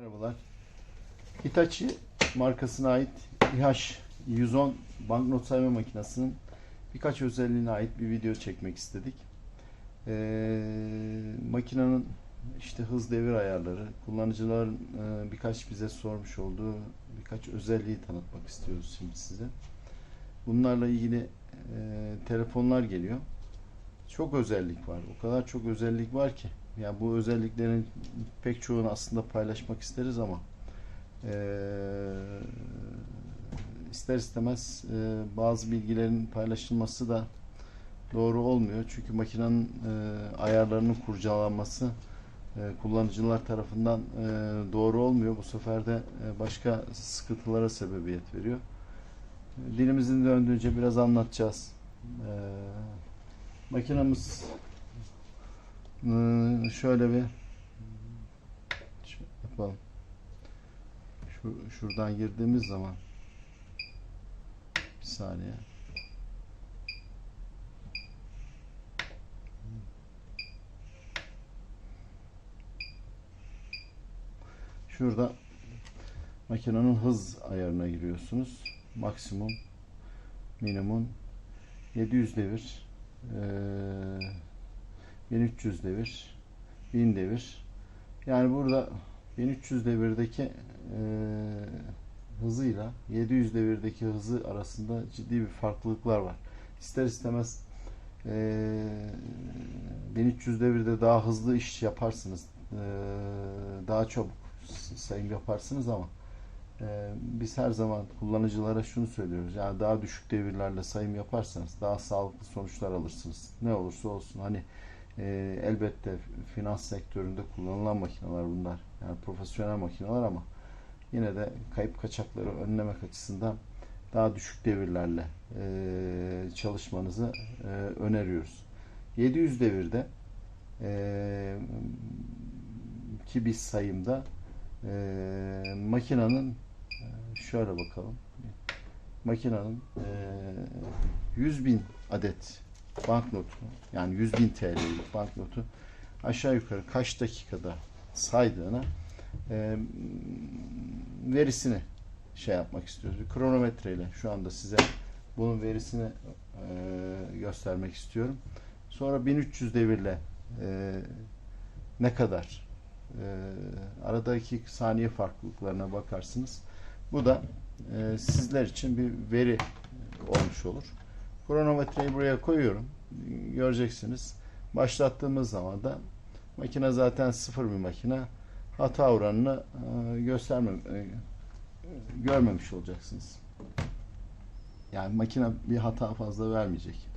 Merhabalar. Hitachi markasına ait İHAŞ 110 banknot sayma makinesinin birkaç özelliğine ait bir video çekmek istedik. Ee, makinenin işte hız devir ayarları, kullanıcıların e, birkaç bize sormuş olduğu birkaç özelliği tanıtmak istiyoruz şimdi size. Bunlarla ilgili e, telefonlar geliyor. Çok özellik var. O kadar çok özellik var ki. Ya bu özelliklerin pek çoğunu aslında paylaşmak isteriz ama eee, ister istemez eee, bazı bilgilerin paylaşılması da doğru olmuyor. Çünkü makinenin eee, ayarlarının kurcalanması eee, kullanıcılar tarafından eee, doğru olmuyor. Bu sefer de eee, başka sıkıntılara sebebiyet veriyor. Dilimizin döndüğünce biraz anlatacağız. Eee makinamız ee, şöyle bir yapalım. Şu, şuradan girdiğimiz zaman bir saniye. Şurada makinenin hız ayarına giriyorsunuz. Maksimum, minimum 700 devir. Ee, 1300 devir, 1000 devir. Yani burada 1300 devirdeki e, hızıyla 700 devirdeki hızı arasında ciddi bir farklılıklar var. İster istemez e, 1300 devirde daha hızlı iş yaparsınız. E, daha çabuk sayım yaparsınız ama e, biz her zaman kullanıcılara şunu söylüyoruz. Yani daha düşük devirlerle sayım yaparsanız daha sağlıklı sonuçlar alırsınız. Ne olursa olsun. Hani e, elbette finans sektöründe kullanılan makineler bunlar. Yani profesyonel makineler ama yine de kayıp kaçakları önlemek açısından daha düşük devirlerle e, çalışmanızı e, öneriyoruz. 700 devirde e, ki biz sayımda e, makinenin e, şöyle bakalım makinenin e, 100 bin adet banknotu yani 100 bin TL'lik banknotu aşağı yukarı kaç dakikada saydığına e, verisini şey yapmak istiyoruz. Bir kronometreyle şu anda size bunun verisini e, göstermek istiyorum. Sonra 1300 devirle e, ne kadar e, aradaki saniye farklılıklarına bakarsınız. Bu da e, sizler için bir veri olmuş olur. Kronometreyi buraya koyuyorum. Göreceksiniz. Başlattığımız zaman da makine zaten sıfır bir makine. Hata oranını e, gösterme, e, görmemiş olacaksınız. Yani makine bir hata fazla vermeyecek.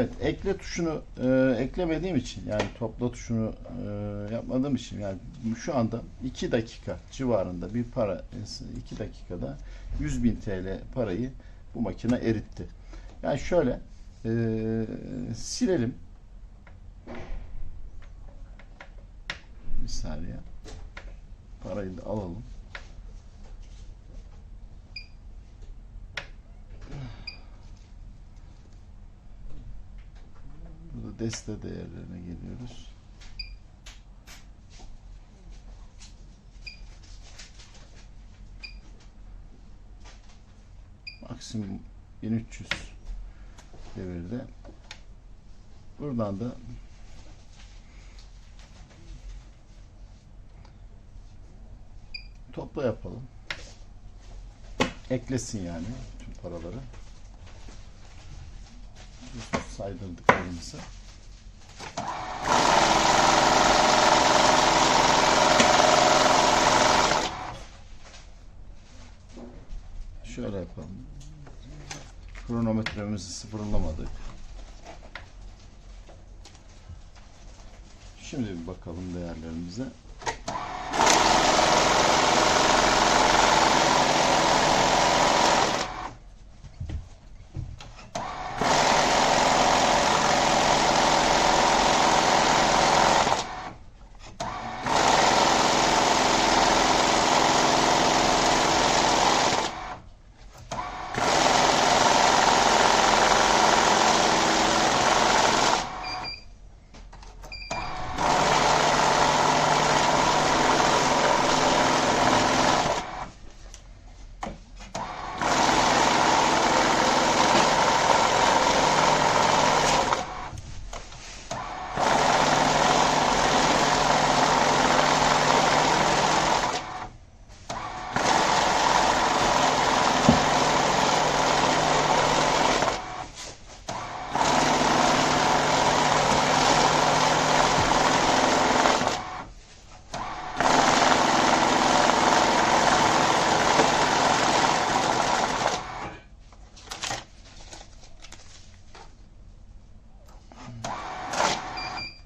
Evet, ekle tuşunu e, eklemediğim için yani topla tuşunu e, yapmadığım için yani şu anda 2 dakika civarında bir para 2 dakikada 100 bin TL parayı bu makine eritti. Yani şöyle e, silelim. Bir saniye. Parayı da alalım. Burada deste değerlerine geliyoruz. Maksimum 1300 devirde. Buradan da topla yapalım. Eklesin yani tüm paraları. Saydırdıklarımızı. Şöyle yapalım. Kronometremizi sıfırlamadık. Şimdi bir bakalım değerlerimize.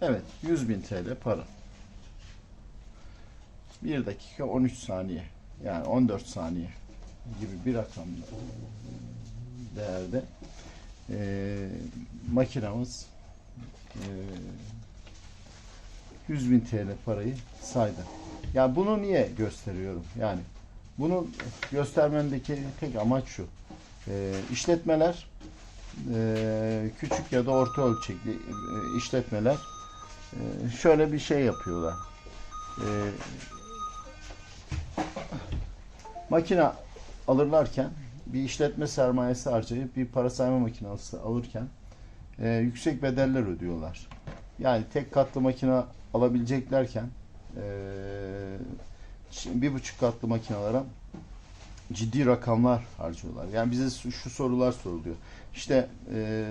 Evet, 100 bin TL para. 1 dakika 13 saniye. Yani 14 saniye gibi bir rakam değerde e, makinamız e, 100 bin TL parayı saydı. Ya bunu niye gösteriyorum? Yani bunun göstermemdeki tek amaç şu. E, işletmeler e, küçük ya da orta ölçekli e, işletmeler şöyle bir şey yapıyorlar. Ee, makine alırlarken bir işletme sermayesi harcayıp bir para sayma makinesi alırken e, yüksek bedeller ödüyorlar. Yani tek katlı makine alabileceklerken e, bir buçuk katlı makinalara ciddi rakamlar harcıyorlar. Yani bize şu sorular soruluyor. İşte e,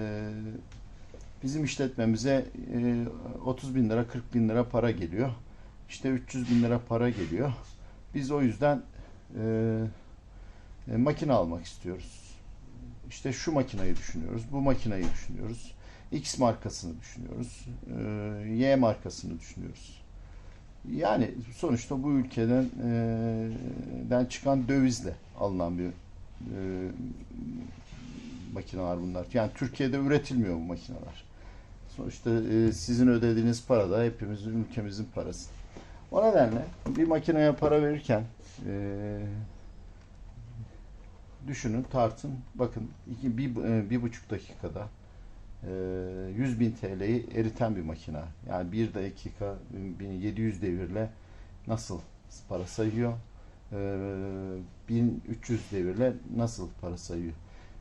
bizim işletmemize e, 30 bin lira 40 bin lira para geliyor. İşte 300 bin lira para geliyor. Biz o yüzden e, e, makine almak istiyoruz. İşte şu makinayı düşünüyoruz, bu makinayı düşünüyoruz. X markasını düşünüyoruz, e, Y markasını düşünüyoruz. Yani sonuçta bu ülkeden e, den çıkan dövizle alınan bir e, makineler bunlar. Yani Türkiye'de üretilmiyor bu makineler. Sonuçta e, sizin ödediğiniz para da hepimizin ülkemizin parası. O nedenle bir makineye para verirken e, düşünün, tartın. Bakın iki, bir, e, bir buçuk dakikada e, 100 bin TL'yi eriten bir makine. Yani bir dakika 1700 devirle nasıl para sayıyor? E, 1300 devirle nasıl para sayıyor?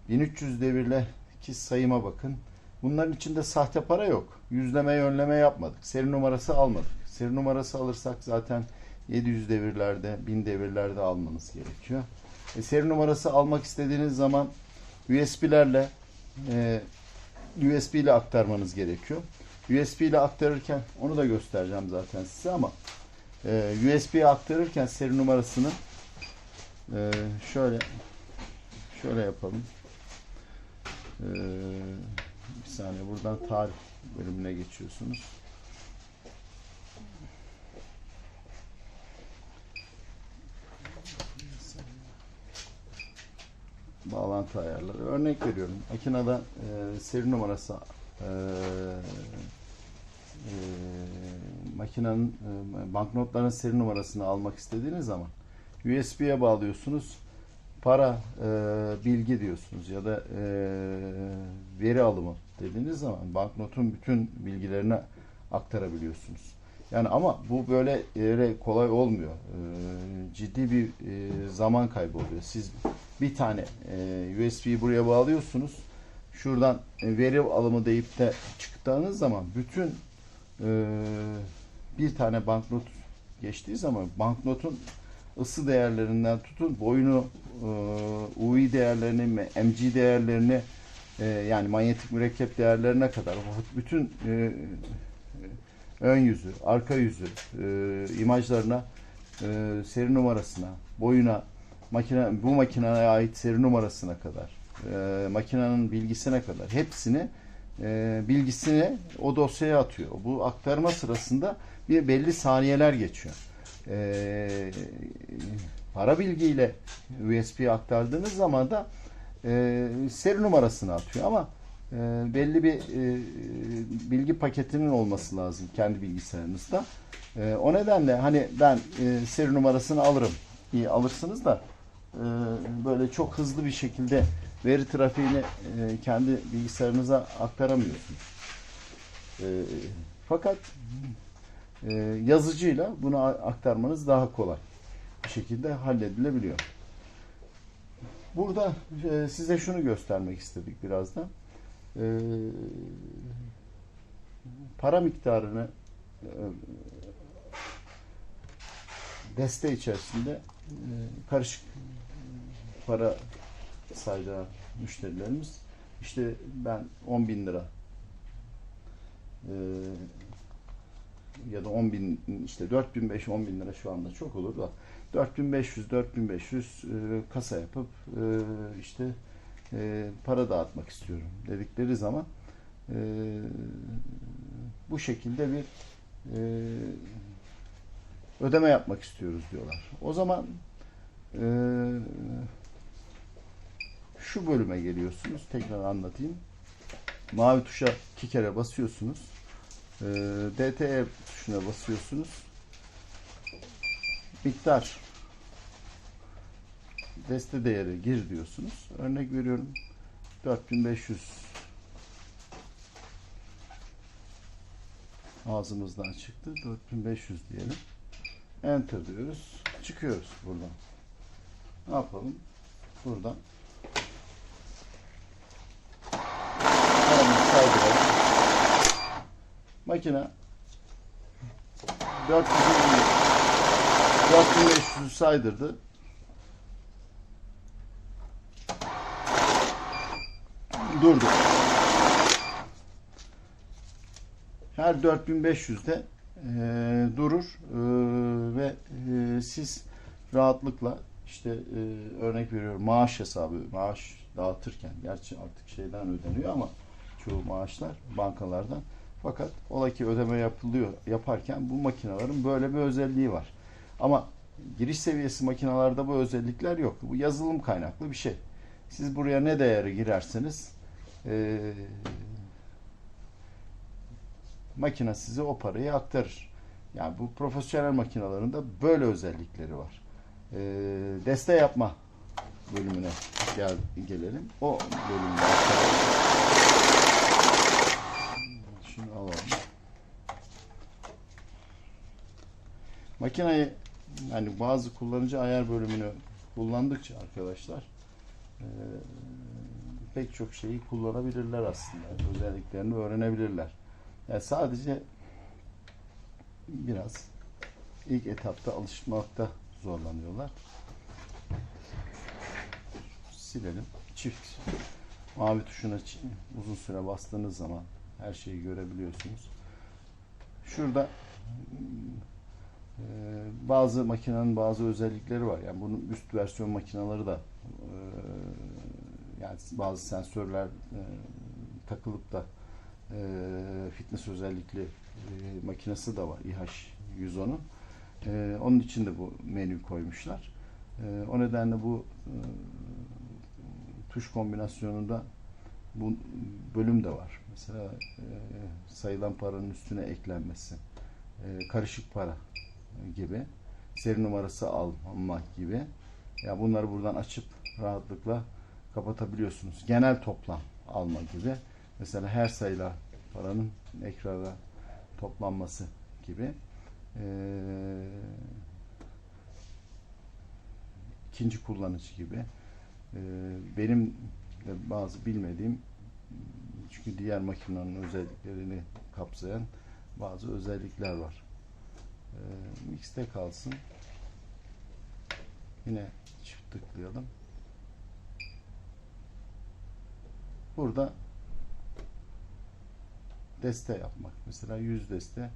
1300 devirle ki sayıma bakın. Bunların içinde sahte para yok. Yüzleme yönleme yapmadık. Seri numarası almadık. Seri numarası alırsak zaten 700 devirlerde, 1000 devirlerde almanız gerekiyor. E, seri numarası almak istediğiniz zaman USB'lerle e, USB ile aktarmanız gerekiyor. USB ile aktarırken onu da göstereceğim zaten size ama e, USB'ye aktarırken seri numarasını e, şöyle şöyle yapalım. Ee, Bir saniye buradan tarih bölümüne geçiyorsunuz. Bağlantı ayarları. Örnek veriyorum. Makinede e, seri numarası e, e, makinenin e, banknotların seri numarasını almak istediğiniz zaman USB'ye bağlıyorsunuz. Para e, bilgi diyorsunuz ya da e, veri alımı dediğiniz zaman banknotun bütün bilgilerini aktarabiliyorsunuz. Yani ama bu böyle yere kolay olmuyor. E, ciddi bir e, zaman kaybı oluyor. Siz bir tane e, USB'yi buraya bağlıyorsunuz. Şuradan e, veri alımı deyip de çıktığınız zaman bütün e, bir tane banknot geçtiği zaman banknotun ısı değerlerinden tutun boyunu e, UI değerlerini MG değerlerini e, yani manyetik mürekkep değerlerine kadar bütün e, ön yüzü, arka yüzü e, imajlarına e, seri numarasına, boyuna, makine bu makineye ait seri numarasına kadar, e, makinenin bilgisine kadar hepsini e, bilgisini o dosyaya atıyor. Bu aktarma sırasında bir belli saniyeler geçiyor. E, para bilgiyle USB'ye aktardığınız zaman da e, seri numarasını atıyor ama e, belli bir e, bilgi paketinin olması lazım kendi bilgisayarınızda. E, o nedenle hani ben e, seri numarasını alırım. İyi alırsınız da e, böyle çok hızlı bir şekilde veri trafiğini e, kendi bilgisayarınıza aktaramıyorsunuz. E, fakat e, yazıcıyla bunu aktarmanız daha kolay bir şekilde halledilebiliyor. Burada e, size şunu göstermek istedik birazdan. E, para miktarını e, deste içerisinde e, karışık para saydığı müşterilerimiz işte ben 10 bin lira e, ya da 10 bin işte 4500 10 bin lira şu anda çok olur da 4500 4500 e, kasa yapıp e, işte e, para dağıtmak istiyorum dedikleri zaman e, bu şekilde bir e, ödeme yapmak istiyoruz diyorlar. O zaman e, şu bölüme geliyorsunuz. Tekrar anlatayım. Mavi tuşa iki kere basıyorsunuz. E, DTE tuşuna basıyorsunuz. Miktar deste değeri gir diyorsunuz. Örnek veriyorum 4500 ağzımızdan çıktı. 4500 diyelim. Enter diyoruz. Çıkıyoruz buradan. Ne yapalım? Buradan. Makine 400 4500'ü saydırdı. Durdu. Her 4500'de e, durur e, ve e, siz rahatlıkla işte e, örnek veriyorum maaş hesabı maaş dağıtırken gerçi artık şeyden ödeniyor ama çoğu maaşlar bankalardan fakat ola ki ödeme yapılıyor yaparken bu makinelerin böyle bir özelliği var. Ama giriş seviyesi makinalarda bu özellikler yok. Bu yazılım kaynaklı bir şey. Siz buraya ne değeri girerseniz e, makine size o parayı aktarır. Yani bu profesyonel makinalarında böyle özellikleri var. E, deste yapma bölümüne gel, gelelim. O bölümde Şunu alalım. Makineyi yani bazı kullanıcı ayar bölümünü kullandıkça arkadaşlar e, pek çok şeyi kullanabilirler aslında. Özelliklerini öğrenebilirler. Yani sadece biraz ilk etapta alışmakta zorlanıyorlar. Silelim. Çift mavi tuşuna uzun süre bastığınız zaman her şeyi görebiliyorsunuz. Şurada bazı makinenin bazı özellikleri var. Yani bunun üst versiyon makineleri da e, yani bazı sensörler e, takılıp da e, fitness özellikli makinesi de var İHA 110'un. E, onun için de bu menü koymuşlar. O nedenle bu tuş kombinasyonunda bu bölüm de var. Mesela sayılan paranın üstüne eklenmesi, karışık para gibi, seri numarası almak gibi. Ya bunları buradan açıp rahatlıkla kapatabiliyorsunuz. Genel toplam alma gibi. Mesela her sayıla paranın ekrana toplanması gibi. Ee, ikinci kullanıcı gibi. Ee, benim de bazı bilmediğim çünkü diğer makinenin özelliklerini kapsayan bazı özellikler var. Ee, mixte kalsın. Yine çift tıklayalım. Burada deste yapmak. Mesela 100 deste,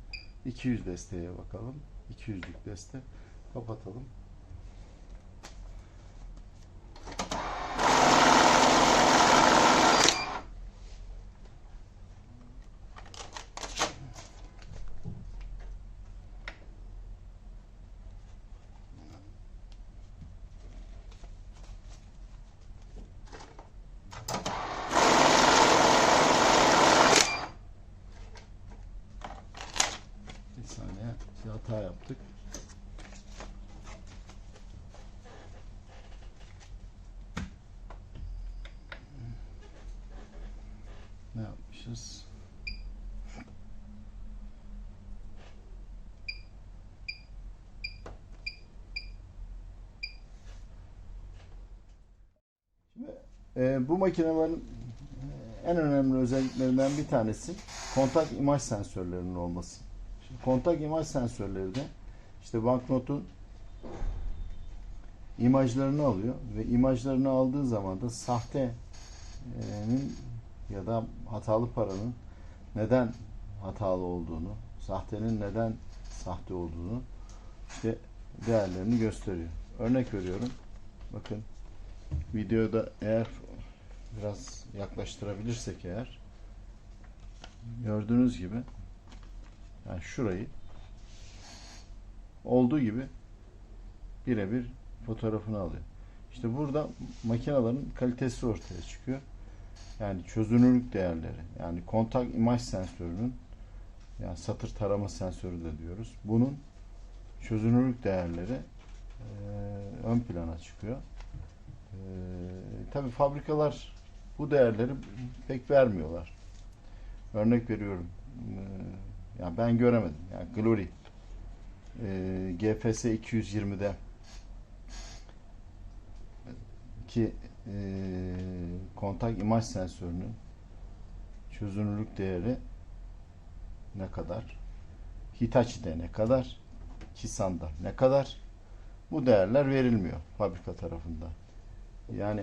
200 desteye bakalım. 200'lük deste kapatalım. Bir saniye bir hata yaptık. Ne yapmışız? Şimdi, e, bu makinelerin en önemli özelliklerinden bir tanesi kontak imaj sensörlerinin olması. Şimdi kontak imaj sensörleri de işte banknotun imajlarını alıyor ve imajlarını aldığı zaman da sahtenin ya da hatalı paranın neden hatalı olduğunu, sahtenin neden sahte olduğunu işte değerlerini gösteriyor. Örnek veriyorum. Bakın videoda eğer biraz yaklaştırabilirsek eğer gördüğünüz gibi yani şurayı olduğu gibi birebir fotoğrafını alıyor. İşte burada makinelerin kalitesi ortaya çıkıyor. Yani çözünürlük değerleri, yani kontak imaj sensörünün yani satır tarama sensörü de diyoruz. Bunun çözünürlük değerleri e, ön plana çıkıyor. E, tabii fabrikalar bu değerleri pek vermiyorlar. Örnek veriyorum. E, yani ben göremedim. Yani Glory e, GFS 220'de ki e, kontak imaj sensörünün çözünürlük değeri ne kadar? Hitachi'de ne kadar? Kisan'da ne kadar? Bu değerler verilmiyor fabrika tarafından. Yani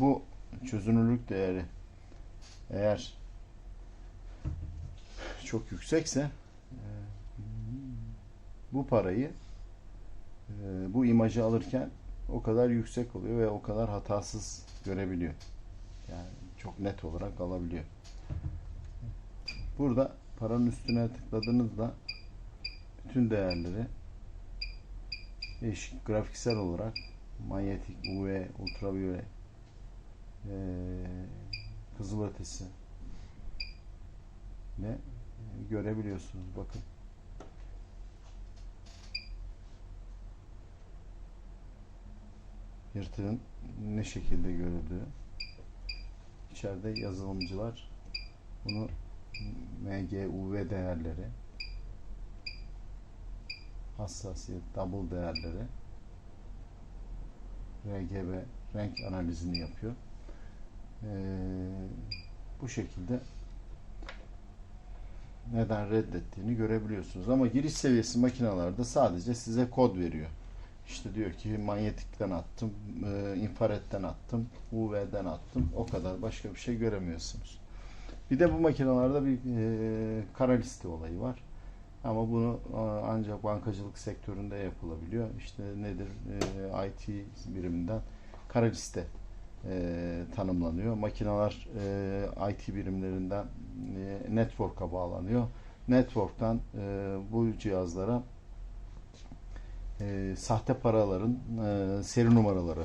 bu çözünürlük değeri eğer çok yüksekse e, bu parayı e, bu imajı alırken o kadar yüksek oluyor ve o kadar hatasız görebiliyor. Yani çok net olarak alabiliyor. Burada paranın üstüne tıkladığınızda bütün değerleri değişik grafiksel olarak manyetik, UV, ultraviyole, e, kızılötesi ne görebiliyorsunuz. Bakın. Yırtığın ne şekilde görüldüğü. İçeride yazılımcılar bunu MGUV değerleri hassasiyet, double değerleri RGB renk analizini yapıyor. Ee, bu şekilde neden reddettiğini görebiliyorsunuz. Ama giriş seviyesi makinalarda sadece size kod veriyor. İşte diyor ki manyetikten attım, e, infraredden attım, UV'den attım. O kadar. Başka bir şey göremiyorsunuz. Bir de bu makinalarda bir e, kara liste olayı var. Ama bunu e, ancak bankacılık sektöründe yapılabiliyor. İşte nedir? E, IT biriminden kara liste e, tanımlanıyor. Makineler e, IT birimlerinden e, network'a bağlanıyor. Network'tan e, bu cihazlara e, sahte paraların e, seri numaraları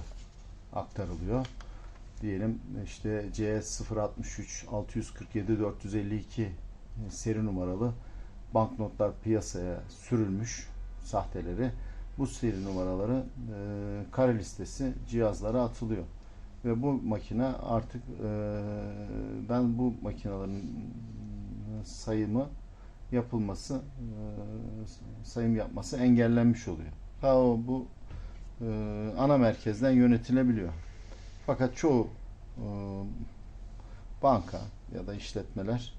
aktarılıyor. Diyelim işte CS063 647 452 seri numaralı banknotlar piyasaya sürülmüş sahteleri. Bu seri numaraları e, kare listesi cihazlara atılıyor. Ve bu makine artık e, ben bu makinelerin sayımı yapılması e, sayım yapması engellenmiş oluyor. Ha bu e, ana merkezden yönetilebiliyor. Fakat çoğu e, banka ya da işletmeler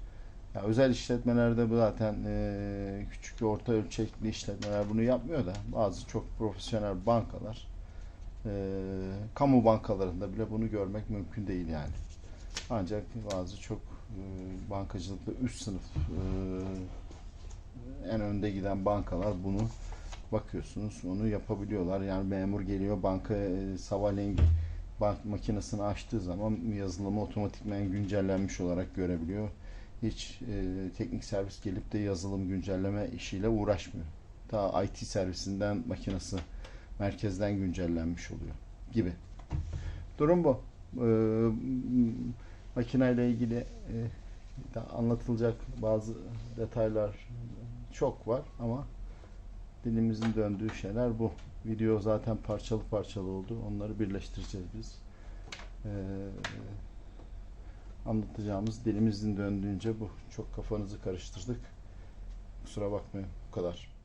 ya özel işletmelerde bu zaten e, küçük ve orta ölçekli işletmeler bunu yapmıyor da bazı çok profesyonel bankalar e, kamu bankalarında bile bunu görmek mümkün değil yani. Ancak bazı çok e, bankacılıkta üst sınıf e, en önde giden bankalar bunu bakıyorsunuz onu yapabiliyorlar. Yani memur geliyor banka e, sabahleyin bank makinesini açtığı zaman yazılımı otomatikmen güncellenmiş olarak görebiliyor. Hiç e, teknik servis gelip de yazılım güncelleme işiyle uğraşmıyor. Ta IT servisinden makinesi merkezden güncellenmiş oluyor gibi. Durum bu. E, makineyle ilgili e, anlatılacak bazı detaylar çok var ama dilimizin döndüğü şeyler bu. Video zaten parçalı parçalı oldu. Onları birleştireceğiz biz. Ee, anlatacağımız dilimizin döndüğünce bu. Çok kafanızı karıştırdık. Kusura bakmayın. Bu kadar.